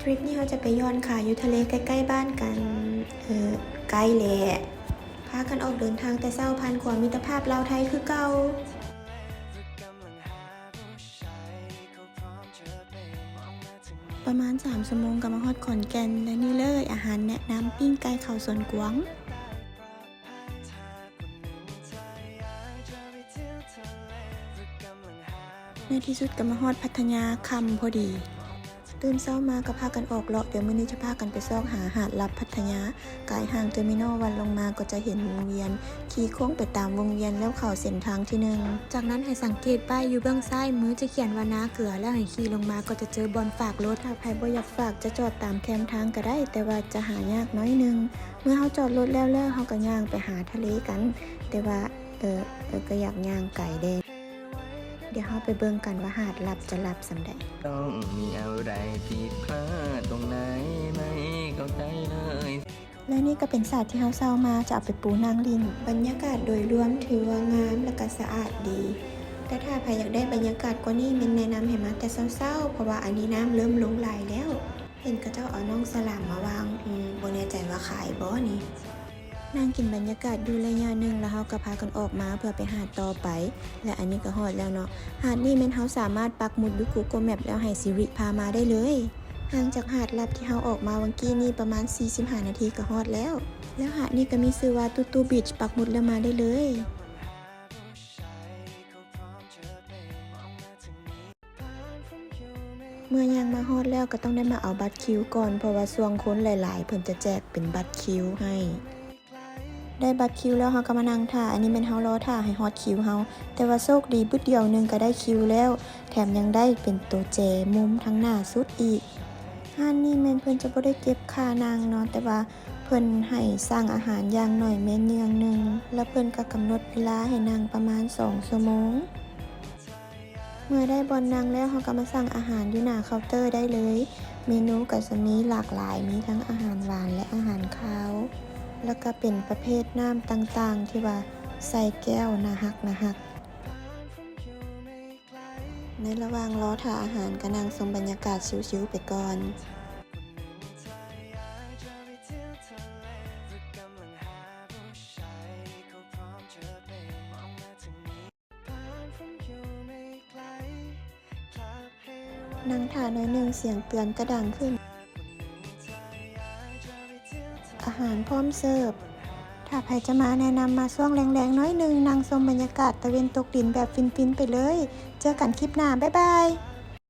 ทริปนี้เราจะไปย้อนขายอยู่ทะเลใกล้ๆบ้านกัน เออใกล้แหละพากันออกเดินทางแต่เศร้าพันกว่ามิตรภาพลาวไทยคือเก่าประมาณ3ชั่วโมงกับมาฮอดขอนแก่นและนี่เลยอาหารแนะนำปิ้งไก่เขาสวนกวางในที่สุดก็มาฮอดพัทยาคำพอดี ตื่นเช้ามาก็พากันออกเลาะเดี๋ยวมื้อนี้จะพากันไปซอกหาหาดลับพัทยากายห่างเทอร์มินอลวันลงมาก็จะเห็นวงเวียน ขี่โค้งไปตามวงเวียนแล้วเข้าเส้นทางที่หนึ่งจากนั้นให้สังเกตป้ายอยู่เบื้องซ้ายมือจะเขียนว่านาเกลือแล้วให้ขี่ลงมาก็จะเจอบอลฝากรถถ้าใครบ่อยากฝากจะจอดตามแคมทางก็ได้ แต่ว่าจะหายากน้อยหนึง เมื่อเขาจอดรถแล้วแล้วเขาก็ย่างไปหาทะเลกัน แต่ว่าเออเออก็อยากย่างไก่แดง เดี๋ยวเขาไปเบิ่งกันว่าหาดลับจะลับสำใดต้องมีอะไรผิดพลาดตรงไหนไม่เข้าใจเลยและนี่ก็เป็นศาสตร์ที่เขาเศร้ามาจะเอาไปปูนางลินบรรยากาศโดยรวมถือว่างามและก็สะอาดดีแต่ถ้าใครอยากได้บรรยากาศกว่านี้มินแนะนำให้มาแต่เศร้าๆเพราะว่าอันนี้น้ำเริ่มลงไหลแล้ว เห็นกระเจ้าเอาน้องสลามมาวางอืมบนแน่ใจว่าขายบ่นี่ นั่งกินบรรยากาศอยู่ระยะหนึ่งแล้วเขาก็พากันออกมาเพื่อไปหาดต่อไป และอันนี้ก็ฮอดแล้วเนาะหาดนี้แม่นเขาสามารถปักหมุดดูกูโกแมปแล้วให้ซิริพามาได้เลยห่างจากหาดลับที่เราออกมาวันกี้นี่ประมาณ 45 นาทีก็ฮอดแล้ว แล้วหาดนี้ก็มีชื่อว่าตูตูบีชปักหมุดแล้วมาได้เลยเมื่อยังมาฮอดแล้วก็ต้องได้มาเอาบัตรคิวก่อนเพราะว่าส่วงคนหลาย ๆ เพิ่นจะแจกเป็นบัตรคิวให้ ได้บัตรคิวแล้วเฮาก็มานั่งท่าอันนี้เป็นเฮารอท่าให้ฮอดคิวเฮาแต่ว่าโชคดีบึดเดียวหนึงก็ได้คิวแล้ว แถมยังได้เป็นตัวเจมุมทั้งหน้าสุดอีกห้านนี่แม่นเพิ่นจะบ่ได้เก็บค่านางเนาะแต่ว่าเพิ่นให้สร้างอาหารอย่างหน่อยแม่นเนืองหนึงแล้วเพิ่นก็กำหนดเวลาให้นางประมาณ2ชั่วโมงเมื่อได้บอลนางแล้วเขาก็มาสั่งอาหารอยู่หน้าเคาน์เตอร์ได้เลย เมนูก็จะมีหลากหลายมีทั้งอาหารหวานและอาหารคาว แล้วก็เป็นประเภทน้ำต่างๆ ที่ว่าใส่แก้วนะฮักนะฮัก ในระหว่างรอถ่าอาหารก็นั่งชมบรรยากาศชิวๆไปก่อนนั่งถ่าน้อยหนึ่งเสียงเตือนก็ดังขึ้น อาหารพร้อมเสิร์ฟ ถ้าใครจะมาแนะนำมาช่วงแรงๆน้อยหนึ่งนั่งชมบรรยากาศตะเวนตกดินแบบฟินๆไปเลย เจอกันคลิปหน้า บ๊ายบาย